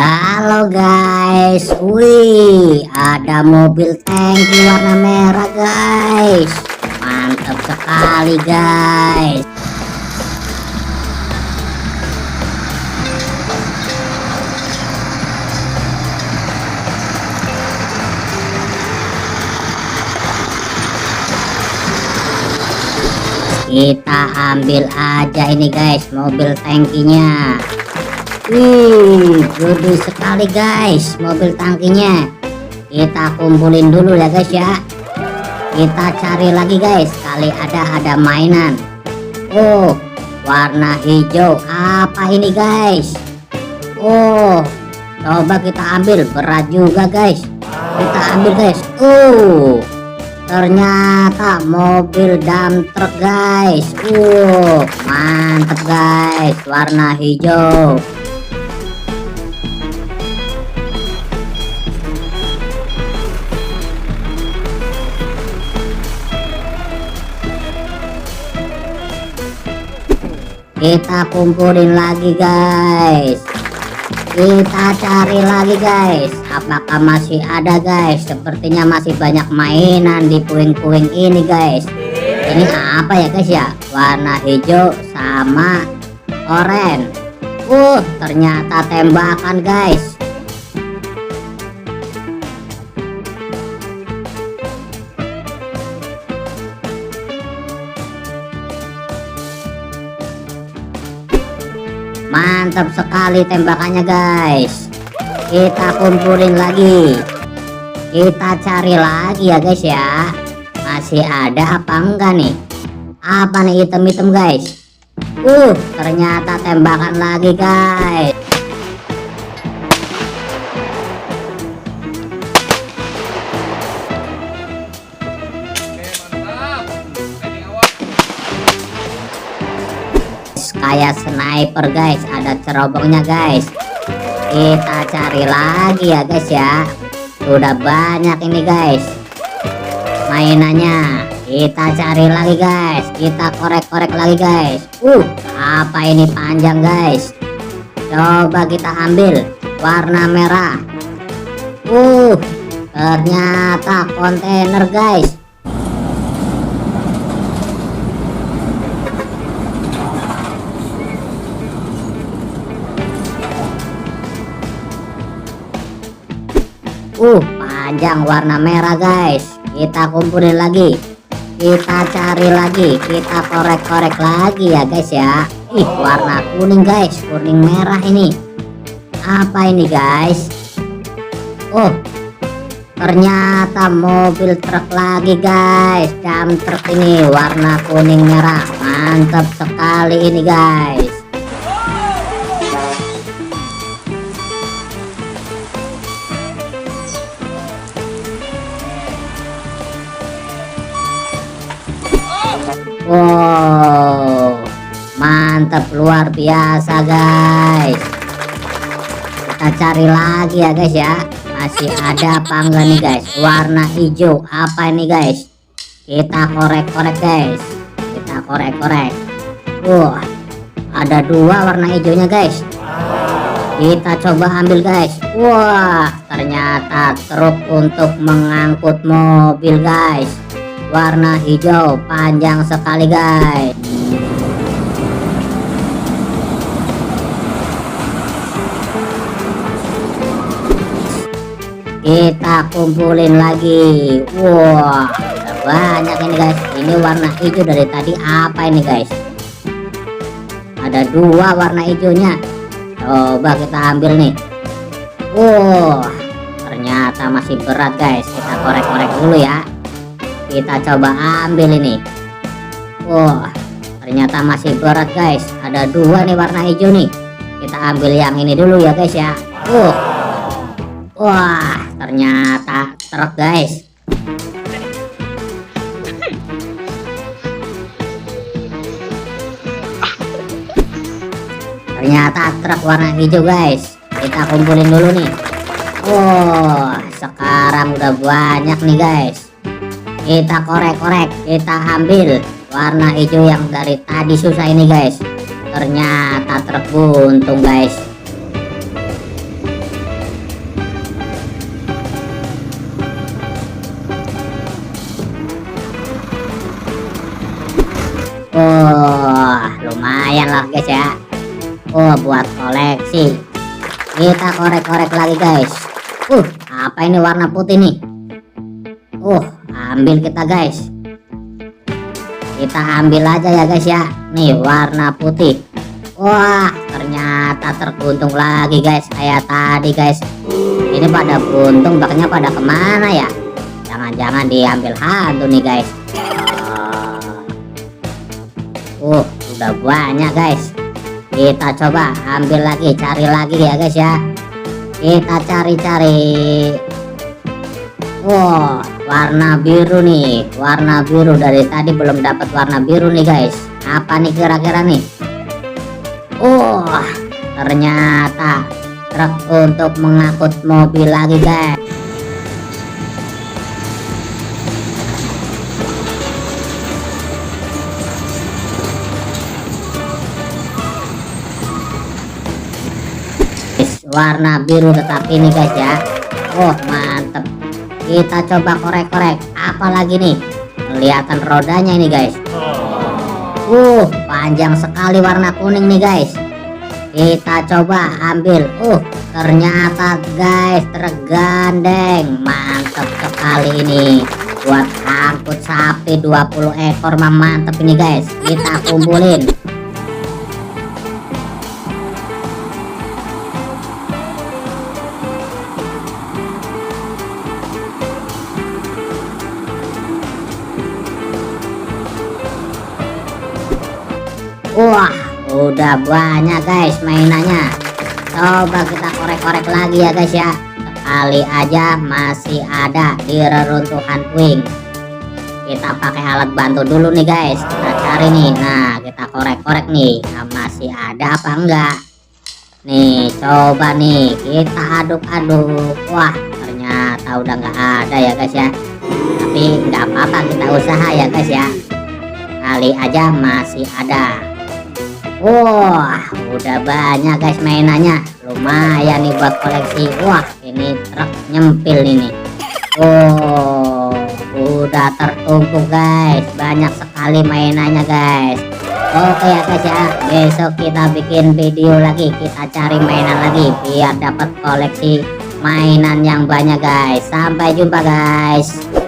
Halo guys, wih ada mobil tangki warna merah guys, mantap sekali guys. Kita ambil aja ini guys mobil tangkinya. Wih, gede sekali guys mobil tangkinya. Kita kumpulin dulu ya guys ya. Kita cari lagi guys, kali ada ada mainan. Oh, warna hijau. Apa ini guys? Oh, coba kita ambil berat juga guys. Kita ambil guys. Oh, ternyata mobil dump truck guys. Uh, mantep guys, warna hijau. Kita kumpulin lagi guys. Kita cari lagi guys. Apakah masih ada guys? Sepertinya masih banyak mainan di puing-puing ini guys. Ini apa ya guys ya? Warna hijau sama oranye. Uh ternyata tembakan guys Mantap sekali tembakannya guys. Kita kumpulin lagi. Kita cari lagi ya guys ya. Masih ada apa enggak nih? Apa nih item-item guys? Uh, ternyata tembakan lagi guys. Kayak sniper guys. Ada cerobongnya guys. Kita cari lagi ya guys ya. Sudah banyak ini guys. Mainannya. Kita cari lagi guys. Kita korek-korek lagi guys. Uh apa ini panjang guys? Coba kita ambil. Warna merah. Uh ternyata kontainer guys Uh, panjang warna merah guys. Kita kumpulin lagi. Kita cari lagi, kita korek-korek lagi ya guys ya. Ih, warna kuning guys, kuning merah ini. Apa ini guys? Oh, ternyata mobil truk lagi guys. Jam truk ini warna kuning merah. Mantap sekali ini guys. Wow, mantap luar biasa guys. Kita cari lagi ya guys ya. Masih ada apa enggak nih guys? Warna hijau apa ini guys? Kita korek-korek guys. Kita korek-korek. Wah, ada dua warna hijaunya guys. Kita coba ambil guys. Wah, ternyata truk untuk mengangkut mobil guys warna hijau panjang sekali guys. Kita kumpulin lagi. Wah banyak ini guys. Ini warna hijau dari tadi apa ini guys? Ada dua warna hijaunya. Coba kita ambil nih. Wah ternyata masih berat guys. Kita korek-korek dulu ya kita coba ambil ini. Wah ternyata masih berat guys. Ada dua nih warna hijau nih. Kita ambil yang ini dulu ya guys ya. Uh wah ternyata truk guys. Ternyata truk warna hijau guys. Kita kumpulin dulu nih. Wah, sekarang udah banyak nih guys kita korek-korek kita ambil warna hijau yang dari tadi susah ini guys ternyata terbuntung guys oh, lumayan lah guys ya. Oh, buat koleksi. Kita korek-korek lagi guys. Uh, apa ini warna putih nih? Uh, ambil kita guys. Kita ambil aja ya guys ya. Nih warna putih. Wah, ternyata terguntung lagi guys. Kayak tadi guys. Ini pada buntung, baknya pada ke mana ya? Jangan-jangan diambil hantu nih guys. Uh, udah banyak guys. Kita coba ambil lagi, cari lagi ya guys ya. Kita cari-cari. Wow, warna biru nih, warna biru dari tadi belum dapat warna biru nih guys. Apa nih kira-kira nih? Oh, ternyata truk untuk mengangkut mobil lagi guys. Warna biru tetap ini guys ya oh mantep kita coba korek-korek. Apalagi nih? Kelihatan rodanya ini guys. Uh panjang sekali warna kuning nih guys. Kita coba ambil. Uh ternyata guys tergandeng. Mantep sekali ini. Buat angkut sapi 20 ekor mah mantep ini guys. Kita kumpulin Wah, udah banyak guys mainannya. Coba kita korek-korek lagi ya guys ya. Sekali aja masih ada di reruntuhan puing. Kita pakai alat bantu dulu nih guys. Kita cari nih. Nah, kita korek-korek nih. Nah, masih ada apa enggak? Nih, coba nih kita aduk-aduk. Wah, ternyata udah nggak ada ya guys ya. Tapi nggak apa-apa kita usaha ya guys ya. Kali aja masih ada. Wah, udah banyak guys mainannya. Lumayan nih buat koleksi. Wah, ini truk nyempil ini. Oh, udah tertumpuk guys. Banyak sekali mainannya guys. Oke ya guys ya. Besok kita bikin video lagi. Kita cari mainan lagi biar dapat koleksi mainan yang banyak guys. Sampai jumpa guys.